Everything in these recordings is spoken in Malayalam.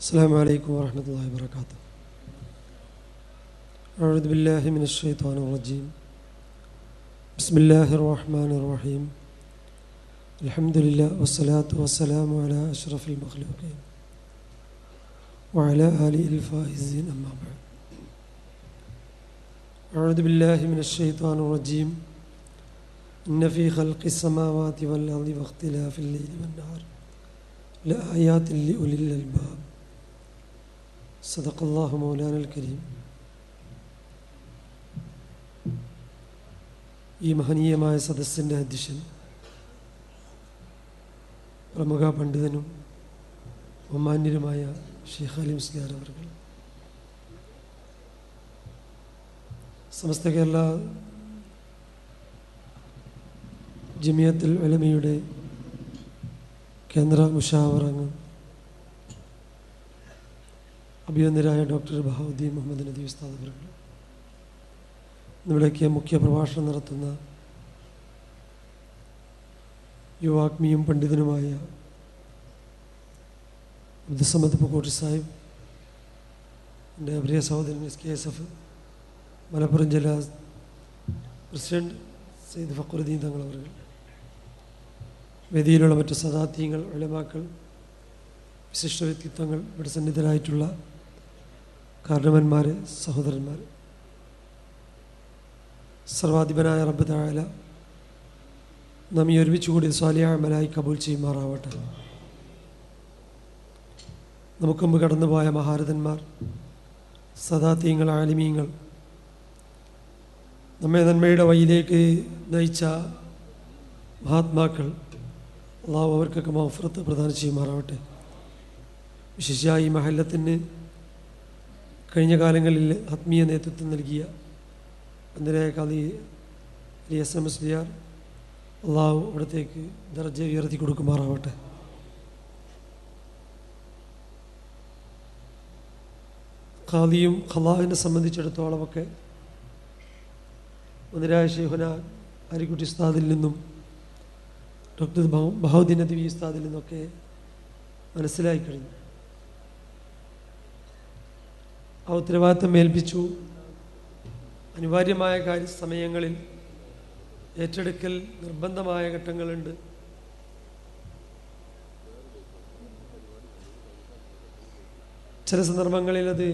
السلام عليكم ورحمة الله وبركاته. أعوذ بالله من الشيطان الرجيم. بسم الله الرحمن الرحيم. الحمد لله والصلاة والسلام على أشرف المخلوقين وعلى آله الفائزين أما بعد. أعوذ بالله من الشيطان الرجيم. إن في خلق السماوات والأرض واختلاف الليل والنهار لآيات لأولي الألباب. صدق الله مولانا الكريم ഈ മഹനീയമായ സദസ്സിൻ്റെ അധ്യക്ഷൻ പ്രമുഖ പണ്ഡിതനും ഒമാന്യരുമായ ഷെയ്ഖ് അലി മുസ്ലിയാർ അവർ സമസ്ത കേരള ജമിയത്തുൽ ഉലമയുടെ കേന്ദ്ര മുഷാവറംഗം അഭിനന്ദരായ ഡോക്ടർ ബഹാവുദ്ദീൻ മുഹമ്മദ് നദീ ഉസ്താദ് അവർ ഇവിടേക്ക് മുഖ്യ പ്രഭാഷണം നടത്തുന്ന യുവാത്മിയും പണ്ഡിതനുമായ അബ്ദുസമ്മദ് പൂക്കോട്ടി സാഹിബ് എന്റെ പ്രിയ സഹോദരൻ S K S F Malappuram ജില്ലാ പ്രസിഡന്റ് സെയ്ദ് ഫക്രുദ്ദീൻ തങ്ങൾ അവർ വേദിയിലുള്ള മറ്റ് സദാത്യങ്ങൾ ഉലമാക്കൾ വിശിഷ്ട വ്യക്തിത്വങ്ങൾ ഇവിടെ സന്നിധരായിട്ടുള്ള കാരണവന്മാർ സഹോദരന്മാർ. സർവാധിപനായ റബ്ബ് താഴല ഈ ഒരുമിച്ച് കൂടി സ്വാലിയാമലായി കബൂൽ ചെയ്യുമാറാവട്ടെ. നമുക്ക് മുമ്പ് കടന്നുപോയ മഹാരഥന്മാർ സദാത്യങ്ങൾ ആലിമീങ്ങൾ നമ്മെ നന്മയുടെ വഴിയിലേക്ക് നയിച്ച മഹാത്മാക്കൾ അള്ളാഹു അവർക്കൊക്കെ മഫറത്ത് പ്രദാനം ചെയ്യുമാറാവട്ടെ. വിശേഷമായി മഹല്ലത്തിന് കഴിഞ്ഞ കാലങ്ങളിൽ ആത്മീയ നേതൃത്വം നൽകിയ അന്തരായ കാലി S M S D R അള്ളാഹു അവിടത്തേക്ക് ദർജ ഉയർത്തി കൊടുക്കുമാറാവട്ടെ. ഖാദിയും ഖലാഹിനെ സംബന്ധിച്ചിടത്തോളമൊക്കെ മുതലായ ഷെയ്ഹുന അരിക്കുട്ടി ഉസ്താദിൽ നിന്നും ഡോക്ടർ ബഹുദ്ദീൻ നദീബി ഉസ്താദിൽ നിന്നൊക്കെ മനസ്സിലായി കഴിഞ്ഞു. ആ ഉത്തരവാദിത്തം ഏൽപ്പിച്ചു. അനിവാര്യമായ കാര്യ സമയങ്ങളിൽ ഏറ്റെടുക്കൽ നിർബന്ധമായ ഘട്ടങ്ങളുണ്ട്. ചില സന്ദർഭങ്ങളിൽ അത്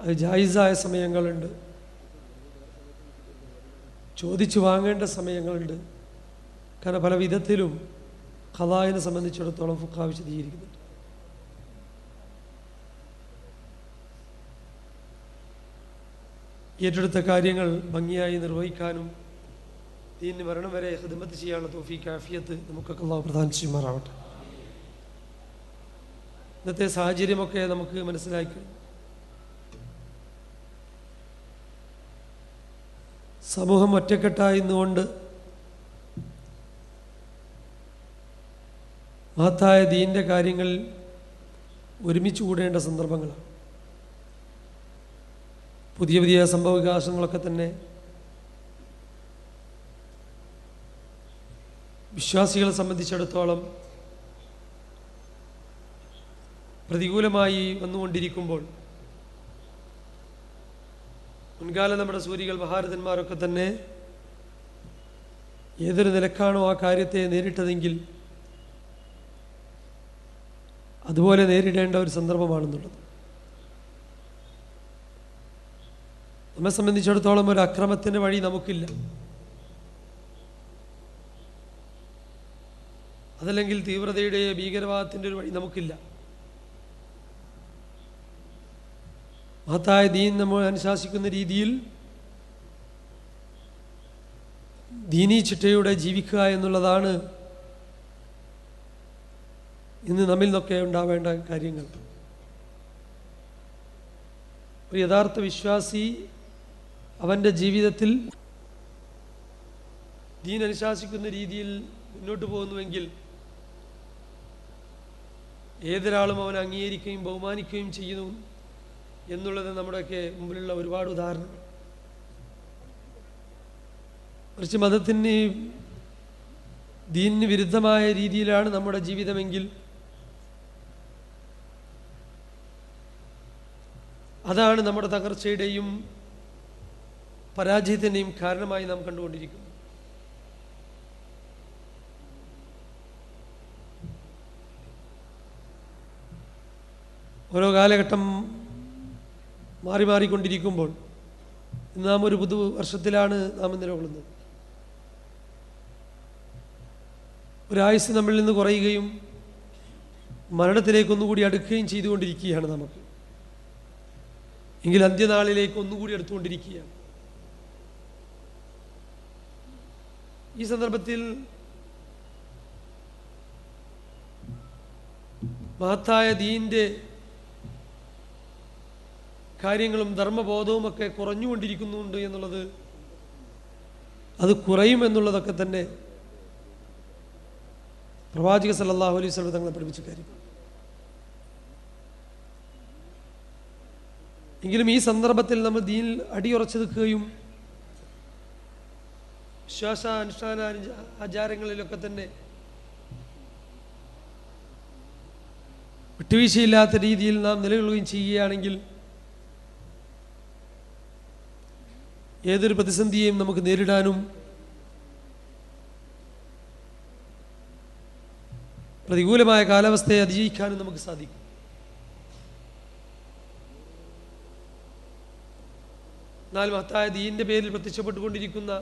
അത് ജായിസായ സമയങ്ങളുണ്ട്. ചോദിച്ചു വാങ്ങേണ്ട സമയങ്ങളുണ്ട്. കാരണം പല വിധത്തിലും ഖലായിനെ സംബന്ധിച്ചിടത്തോളം ഫുഖ വിശദീകരിക്കുന്നുണ്ട്. ഏറ്റെടുത്ത കാര്യങ്ങൾ ഭംഗിയായി നിർവഹിക്കാനും ദീനിന് മരണം വരെ ഹൃദമത്ത് ചെയ്യാനുള്ള തോഫീക്ക് ആഫിയത്ത് നമുക്കൊക്കെ അള്ളാഹു പ്രധാന ചെയ്യുമാറാവട്ടെ ഇന്നത്തെ സാഹചര്യമൊക്കെ നമുക്ക് മനസ്സിലാക്കി. സമൂഹം ഒറ്റക്കെട്ടായി നിന്നുകൊണ്ട് മഹത്തായ ദീന്റെ കാര്യങ്ങളിൽ ഒരുമിച്ച് കൂടേണ്ട സന്ദർഭങ്ങളാണ്. പുതിയ പുതിയ സംഭവവികാസങ്ങളൊക്കെ തന്നെ. വിശ്വാസികളെ സംബന്ധിച്ചിടത്തോളം പ്രതികൂലമായി വന്നുകൊണ്ടിരിക്കുമ്പോൾ മുൻകാല നമ്മുടെ സൂര്യകൾ മഹാരഥന്മാരൊക്കെ തന്നെ ഏതൊരു നിലക്കാണോ ആ കാര്യത്തെ നേരിട്ടതെങ്കിൽ അതുപോലെ നേരിടേണ്ട ഒരു സന്ദർഭമാണെന്നുള്ളത്. നമ്മെ സംബന്ധിച്ചിടത്തോളം ഒരു അക്രമത്തിന്റെ വഴി നമുക്കില്ല. അതല്ലെങ്കിൽ തീവ്രതയുടെ ഭീകരവാദത്തിന്റെ ഒരു വഴി നമുക്കില്ല. മഹത്തായ ദീൻ നമ്മൾ അനുശാസിക്കുന്ന രീതിയിൽ ദീനീ ചിട്ടയുടെ ജീവിക്കുക എന്നുള്ളതാണ് ഇന്ന് നമ്മിൽ നിന്നൊക്കെ ഉണ്ടാവേണ്ട കാര്യങ്ങൾ. ഒരു യഥാർത്ഥ വിശ്വാസി അവന്റെ ജീവിതത്തിൽ ദീൻ അനുശാസിക്കുന്ന രീതിയിൽ മുന്നോട്ട് പോകുന്നുവെങ്കിൽ ഏതൊരാളും അവൻ അംഗീകരിക്കുകയും ബഹുമാനിക്കുകയും ചെയ്യുന്നു എന്നുള്ളത് നമ്മുടെയൊക്കെ മുമ്പിലുള്ള ഒരുപാട് ഉദാഹരണങ്ങൾ. കുറച്ച് മതത്തിന് ദീനിന് വിരുദ്ധമായ രീതിയിലാണ് നമ്മുടെ ജീവിതമെങ്കിൽ അതാണ് നമ്മുടെ തകർച്ചയുടെയും പരാജയത്തിന്റെയും കാരണമായി നാം കണ്ടുകൊണ്ടിരിക്കുന്നു. ഓരോ കാലഘട്ടം മാറി മാറിക്കൊണ്ടിരിക്കുമ്പോൾ ഇന്ന് നാം ഒരു പുതു വർഷത്തിലാണ് നാം നിലകൊള്ളുന്നത്. ഒരായുസ് നമ്മളിൽ നിന്ന് കുറയുകയും മരണത്തിലേക്ക് ഒന്നുകൂടി അടുക്കുകയും ചെയ്തുകൊണ്ടിരിക്കുകയാണ് നമുക്ക്. എങ്കിൽ അന്ത്യനാളിലേക്ക് ഒന്നുകൂടി അടുത്തുകൊണ്ടിരിക്കുകയാണ്. ഈ സന്ദർഭത്തിൽ മഹത്തായ ദീന്റെ കാര്യങ്ങളും ധർമ്മബോധവും ഒക്കെ കുറഞ്ഞുകൊണ്ടിരിക്കുന്നുണ്ട് എന്നുള്ളത് അത് കുറയും എന്നുള്ളതൊക്കെ തന്നെ പ്രവാചക സല്ലല്ലാഹു അലൈഹി വസല്ലം തങ്ങളെ പഠിപ്പിച്ച കാര്യം. എങ്കിലും ഈ സന്ദർഭത്തിൽ നമ്മൾ ദീനിൽ അടിയുറച്ചു നിൽക്കുകയും വിശ്വാസ അനുഷ്ഠാന ആചാരങ്ങളിലൊക്കെ തന്നെ വിട്ടുവീഴ്ചയില്ലാത്ത രീതിയിൽ നാം നിലകൊള്ളുകയും ചെയ്യുകയാണെങ്കിൽ ഏതൊരു പ്രതിസന്ധിയെയും നമുക്ക് നേരിടാനും പ്രതികൂലമായ കാലാവസ്ഥയെ അതിജീവിക്കാനും നമുക്ക് സാധിക്കും. എന്നാൽ മഹത്തായ ദീന്റെ പേരിൽ പ്രത്യക്ഷപ്പെട്ടുകൊണ്ടിരിക്കുന്ന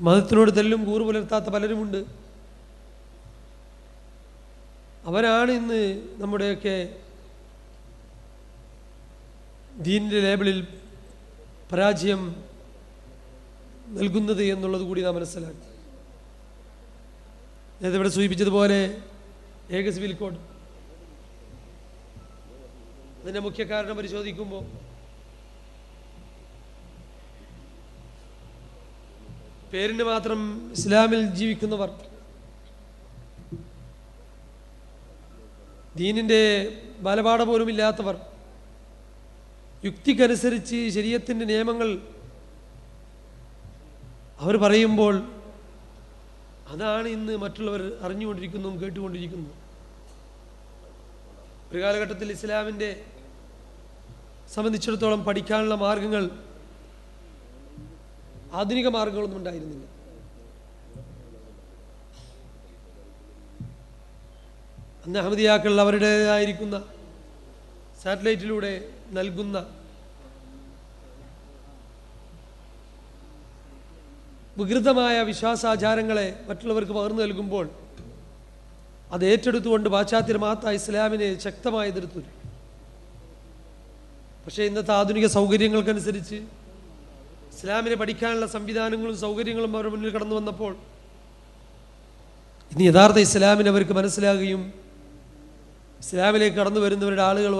മതത്തിനോട് തെല്ലും കൂറു പുലർത്താത്ത പലരുമുണ്ട്. അവരാണ് ഇന്ന് നമ്മുടെയൊക്കെ ദീനിന്റെ ലേബിളിൽ പരാജയം നൽകുന്നത് എന്നുള്ളത് കൂടി നാം മനസ്സിലാക്കി. നേരത്തെ ഇവിടെ സൂചിപ്പിച്ചതുപോലെ ഏക സിവിൽ കോഡ്. അതിന്റെ മുഖ്യ കാരണം പരിശോധിക്കുമ്പോൾ പേരിന് മാത്രം ഇസ്ലാമിൽ ജീവിക്കുന്നവർ ദീനിന്റെ ബാലപാഠ പോലും ഇല്ലാത്തവർ യുക്തിക്കനുസരിച്ച് ശരീരത്തിന്റെ നിയമങ്ങൾ അവർ പറയുമ്പോൾ അതാണ് ഇന്ന് മറ്റുള്ളവർ അറിഞ്ഞുകൊണ്ടിരിക്കുന്നതും കേട്ടുകൊണ്ടിരിക്കുന്നതും ഒരു കാലഘട്ടത്തിൽ ഇസ്ലാമിന്റെ സംബന്ധിച്ചിടത്തോളം പഠിക്കാനുള്ള മാർഗങ്ങൾ ആധുനിക മാർഗങ്ങളൊന്നും ഉണ്ടായിരുന്നില്ല. അന്ന് അഹമ്മദിയാക്കൾ അവരുടേതായിരിക്കുന്ന സാറ്റലൈറ്റിലൂടെ നൽകുന്ന വികൃതമായ വിശ്വാസാചാരങ്ങളെ മറ്റുള്ളവർക്ക് പകർന്നു നൽകുമ്പോൾ അത് ഏറ്റെടുത്തുകൊണ്ട് പാശ്ചാത്യ മാത്ത ഇസ്ലാമിനെ ശക്തമായി എതിർത്തു പക്ഷേ ഇന്നത്തെ ആധുനിക സൗകര്യങ്ങൾക്കനുസരിച്ച് ഇസ്ലാമിനെ പഠിക്കാനുള്ള സംവിധാനങ്ങളും സൗകര്യങ്ങളും അവരുടെ മുന്നിൽ കടന്നു വന്നപ്പോൾ ഇന്ന് യഥാർത്ഥ ഇസ്ലാമിനെ അവർക്ക് മനസ്സിലാകുകയും ഇസ്ലാമിലേക്ക് കടന്നു വരുന്നവരുടെ ആളുകൾ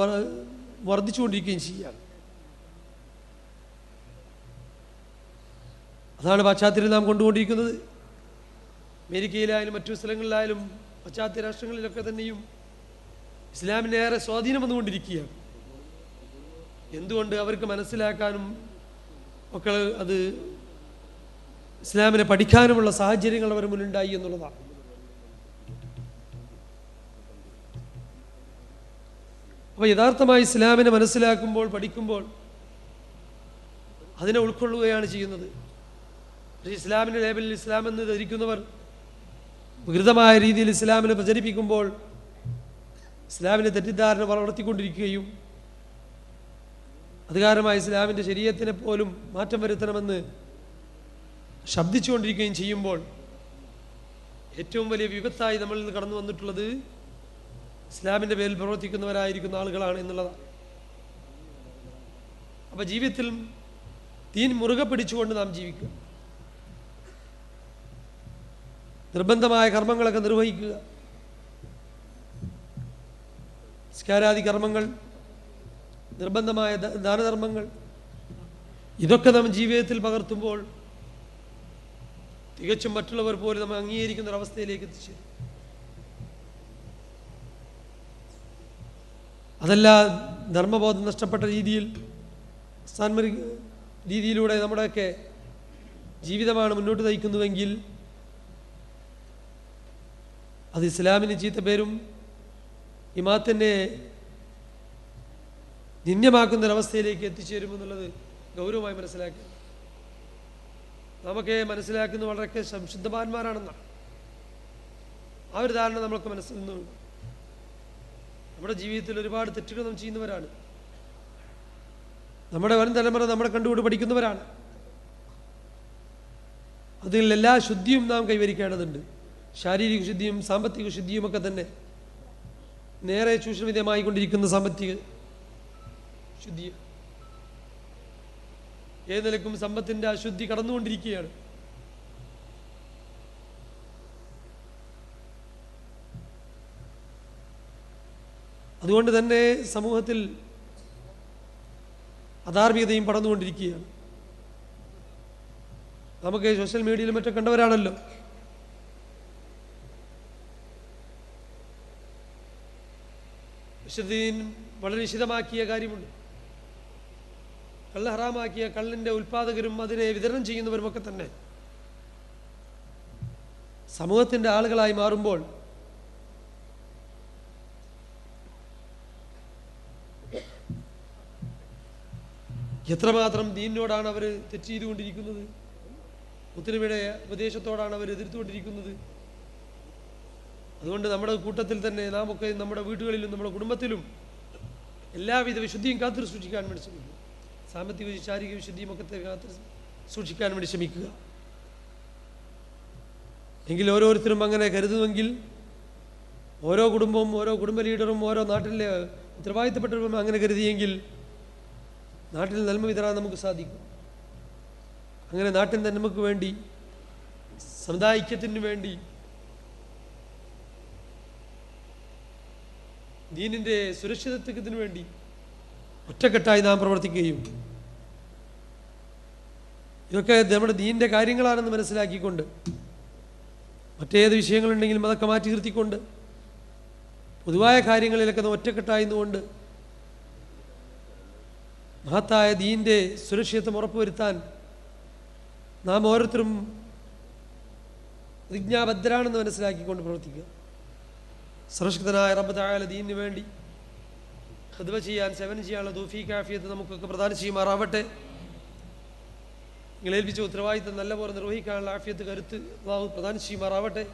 വർദ്ധിച്ചുകൊണ്ടിരിക്കുകയും ചെയ്യുകയാണ് അതാണ് പാശ്ചാത്യത്തിൽ നാം കൊണ്ടുകൊണ്ടിരിക്കുന്നത്. അമേരിക്കയിലായാലും മറ്റു സ്ഥലങ്ങളിലായാലും പാശ്ചാത്യ രാഷ്ട്രങ്ങളിലൊക്കെ തന്നെയും ഇസ്ലാമിനേറെ സ്വാധീനം വന്നുകൊണ്ടിരിക്കുകയാണ് എന്തുകൊണ്ട് അവർക്ക് മനസ്സിലാക്കാനും ഒക്കെ അത് ഇസ്ലാമിനെ പഠിക്കാനുമുള്ള സാഹചര്യങ്ങൾ അവർ മുന്നിലുണ്ടായി എന്നുള്ളതാണ്. അപ്പോൾ യഥാർത്ഥമായി ഇസ്ലാമിനെ മനസ്സിലാക്കുമ്പോൾ പഠിക്കുമ്പോൾ അതിനെ ഉൾക്കൊള്ളുകയാണ് ചെയ്യുന്നത്. പക്ഷേ ഇസ്ലാമിന്റെ ലേബലിൽ ഇസ്ലാം എന്ന് ധരിക്കുന്നവർ വികൃതമായ രീതിയിൽ ഇസ്ലാമിനെ പ്രചരിപ്പിക്കുമ്പോൾ ഇസ്ലാമിന്റെ തെറ്റിദ്ധാരണ വളർത്തിക്കൊണ്ടിരിക്കുകയും അധികാരമായ ഇസ്ലാമിന്റെ ശരീരത്തിനെ പോലും മാറ്റം വരുത്തണമെന്ന് ശബ്ദിച്ചുകൊണ്ടിരിക്കുകയും ചെയ്യുമ്പോൾ ഏറ്റവും വലിയ വിപത്തായി നമ്മളിൽ നിന്ന് കടന്നു വന്നിട്ടുള്ളത് ഇസ്ലാമിന്റെ പേരിൽ പ്രവർത്തിക്കുന്നവരായിരിക്കുന്ന ആളുകളാണ് എന്നുള്ളതാണ്. അപ്പോൾ ജീവിതത്തിൽ തീൻ മുറുകെ പിടിച്ചുകൊണ്ട് നാം ജീവിക്കുക. നിർബന്ധമായ കർമ്മങ്ങളൊക്കെ നിർവഹിക്കുക. സ്കാരാദി കർമ്മങ്ങൾ നിർബന്ധമായ ദാനധർമ്മങ്ങൾ. ഇതൊക്കെ നാം ജീവിതത്തിൽ പകർത്തുമ്പോൾ തികച്ചും മറ്റുള്ളവർ പോലും നമ്മൾ അംഗീകരിക്കുന്ന ഒരു അവസ്ഥയിലേക്ക് എത്തിച്ചേരും അതല്ല ധർമ്മബോധം നഷ്ടപ്പെട്ട രീതിയിൽ സാൻമരി രീതിയിലൂടെ നമ്മുടെയൊക്കെ ജീവിതമാണ് മുന്നോട്ട് നയിക്കുന്നുവെങ്കിൽ അത് ഇസ്ലാമിന് ചീത്ത പേരും ഇമാത്തിന്റെ നിന്ദ്യമാക്കുന്ന ഒരവസ്ഥയിലേക്ക് എത്തിച്ചേരുമെന്നുള്ളത് ഗൗരവമായി മനസ്സിലാക്കുക നമുക്ക് മനസ്സിലാക്കുന്ന വളരെ സംശുദ്ധവാന്മാരാണെന്നാണ് ആ ഒരു ധാരണ നമ്മൾക്ക് മനസ്സിൽ നിന്നുണ്ട് നമ്മുടെ ജീവിതത്തിൽ ഒരുപാട് തെറ്റുകൾ നാം ചെയ്യുന്നവരാണ്. നമ്മുടെ വരും തലമുറ നമ്മളെ കണ്ടുകൊണ്ട് പഠിക്കുന്നവരാണ്. അതിൽ എല്ലാ ശുദ്ധിയും നാം കൈവരിക്കേണ്ടതുണ്ട്. ശാരീരിക ശുദ്ധിയും സാമ്പത്തിക ശുദ്ധിയും ഒക്കെ തന്നെ. നേരെ ചൂഷണവിധമായിക്കൊണ്ടിരിക്കുന്ന സാമ്പത്തിക ശുദ്ധി ഏത് നിലക്കും സമ്പത്തിന്റെ അശുദ്ധി കടന്നുകൊണ്ടിരിക്കുകയാണ്. അതുകൊണ്ട് തന്നെ സമൂഹത്തിൽ അധാർമികതയും പടർന്നുകൊണ്ടിരിക്കുകയാണ്. നമുക്ക് സോഷ്യൽ മീഡിയയിലും മറ്റും കണ്ടവരാണല്ലോ. വിശുദ്ധീൻ വളരെ നിശിതമാക്കിയ കാര്യമുണ്ട്. കള്ള ഹറാമാക്കിയ കള്ളിന്റെ ഉൽപ്പാദകരും അതിനെ വിതരണം ചെയ്യുന്നവരുമൊക്കെ തന്നെ. സമൂഹത്തിന്റെ ആളുകളായി മാറുമ്പോൾ എത്രമാത്രം ദീനിനോടാണ് അവർ തെറ്റ് ചെയ്തുകൊണ്ടിരിക്കുന്നത്? മുത്തലിമയുടെ ഉപദേശത്തോടാണ് അവർ എതിർത്തുകൊണ്ടിരിക്കുന്നത്? അതുകൊണ്ട് നമ്മുടെ കൂട്ടത്തിൽ തന്നെ നാം ഒക്കെ നമ്മുടെ വീടുകളിലും നമ്മുടെ കുടുംബത്തിലും എല്ലാവിധ വിശുദ്ധിയും കാത്തു സൂക്ഷിക്കാൻ ശ്രമിക്കുക സാമ്പത്തിക ശാരീരിക വിശുദ്ധിയും ഒക്കെ കാത്തു സൂക്ഷിക്കാൻ വേണ്ടി ശ്രമിക്കുക. എങ്കിൽ ഓരോരുത്തരും അങ്ങനെ കരുതുമെങ്കിൽ ഓരോ കുടുംബവും ഓരോ കുടുംബ ലീഡറും ഓരോ നാട്ടിലെ ഉത്തരവാദിത്തപ്പെട്ടവരും അങ്ങനെ കരുതിയെങ്കിൽ നാട്ടിൽ നന്മ വിതരാൻ നമുക്ക് സാധിക്കും. അങ്ങനെ നാട്ടിൽ നന്മക്ക് വേണ്ടി സമുദായിക്യത്തിന് വേണ്ടി ദീനിന്റെ സുരക്ഷിതത്വത്തിന് വേണ്ടി ഒറ്റക്കെട്ടായി നാം പ്രവർത്തിക്കുകയും. ഇതൊക്കെ നമ്മുടെ ദീന്റെ കാര്യങ്ങളാണെന്ന് മനസ്സിലാക്കിക്കൊണ്ട് മറ്റേത് വിഷയങ്ങളുണ്ടെങ്കിലും അതൊക്കെ മാറ്റി നിർത്തിക്കൊണ്ട് പൊതുവായ കാര്യങ്ങളിലൊക്കെ നാം ഒറ്റക്കെട്ടായി നിന്നുകൊണ്ട് മഹത്തായ ദീന്റെ സുരക്ഷിതത്വം ഉറപ്പുവരുത്താൻ നാം ഓരോരുത്തരും പ്രതിജ്ഞാബദ്ധരാണെന്ന് മനസ്സിലാക്കിക്കൊണ്ട് പ്രവർത്തിക്കുക. സുരക്ഷിതനായ റബ്ബ് തായാല ദീനിന് വേണ്ടി ഖദ്വ ചെയ്യാൻ സേവനം ചെയ്യാനുള്ള ദൂഫി ആഫിയത്ത് നമുക്കൊക്കെ പ്രധാനം ചെയ്യുമാറാവട്ടെ. നിങ്ങൾ ഏൽപ്പിച്ച ഉത്തരവാദിത്തം നല്ലപോലെ നിർവഹിക്കാനുള്ള ആഫിയത്ത് കരുത്ത് അള്ളാഹു പ്രധാനം ചെയ്യുമാറാവട്ടെ.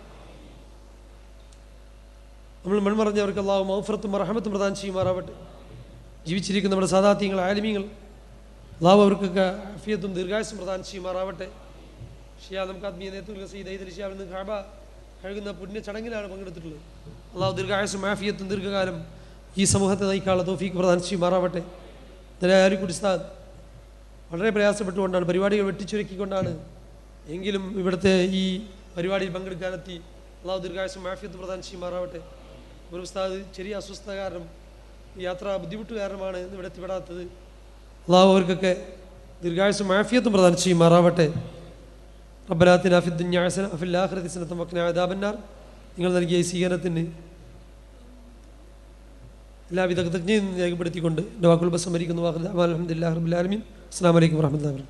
നമ്മൾ മൺമറഞ്ഞവർക്ക് അള്ളാഹു മൗഫറത്തും റഹമത്തും പ്രധാനം ചെയ്യുമാറാവട്ടെ. ജീവിച്ചിരിക്കുന്ന നമ്മുടെ സാധാത്യങ്ങൾ ആലിമീങ്ങൾ അള്ളാഹു അവർക്കൊക്കെ ആഫിയത്തും ദീർഘായുസും പ്രധാനം ചെയ്യുമാറാവട്ടെ. ഷിയാ നമുക്ക് ആത്മീയ നേതൃത്വം കഴുകുന്ന പുണ്യ ചടങ്ങിലാണ് പങ്കെടുത്തിട്ടുള്ളത്. അള്ളാഹു ദീർഘായുസും ആഫിയത്തും ദീർഘകാലം ഈ സമൂഹത്തെ നയിക്കാനുള്ള തോഫീക്ക് മാറാവട്ടെ ചെയ്യുമാറാവട്ടെ. ദരായാലിക്കുടി സാദ് വളരെ പ്രയാസപ്പെട്ടുകൊണ്ടാണ് പരിപാടികൾ വെട്ടിച്ചുരുക്കിക്കൊണ്ടാണ്. എങ്കിലും ഇവിടുത്തെ ഈ പരിപാടിയിൽ പങ്കെടുക്കാനെത്തി അള്ളാഹു ദീർഘാശം മാഫിയത്ത് പ്രധാന ചെയ്യുമാറാവട്ടെ. ഒരു ഉസ്താദ് ചെറിയ അസ്വസ്ഥത കാരണം യാത്ര ബുദ്ധിമുട്ട് കാരണമാണ് ഇവിടെ എത്തിപ്പെടാത്തത്. അള്ളാഹു അവർക്കൊക്കെ ദീർഘായുസും മാഫിയത്തും പ്രധാന ചെയ്യുമാറാവട്ടെ. ഹസന ഫിൽ ആഖിറതി ഹസനത്തും വഖിന അദാബന്നാർ. നിങ്ങൾ നൽകിയ ഈ സ്വീകരണത്തിന് എല്ലാവിധ കൃതജ്ഞയും രേഖപ്പെടുത്തിക്കൊണ്ട് ബസ് മരിക്കുന്നു വാഹുദ് അലഹമുല്ലാ റബ്ബുലാലമീൻ അസ്സാം വലൈക്കും വാഹമത്തുള്ള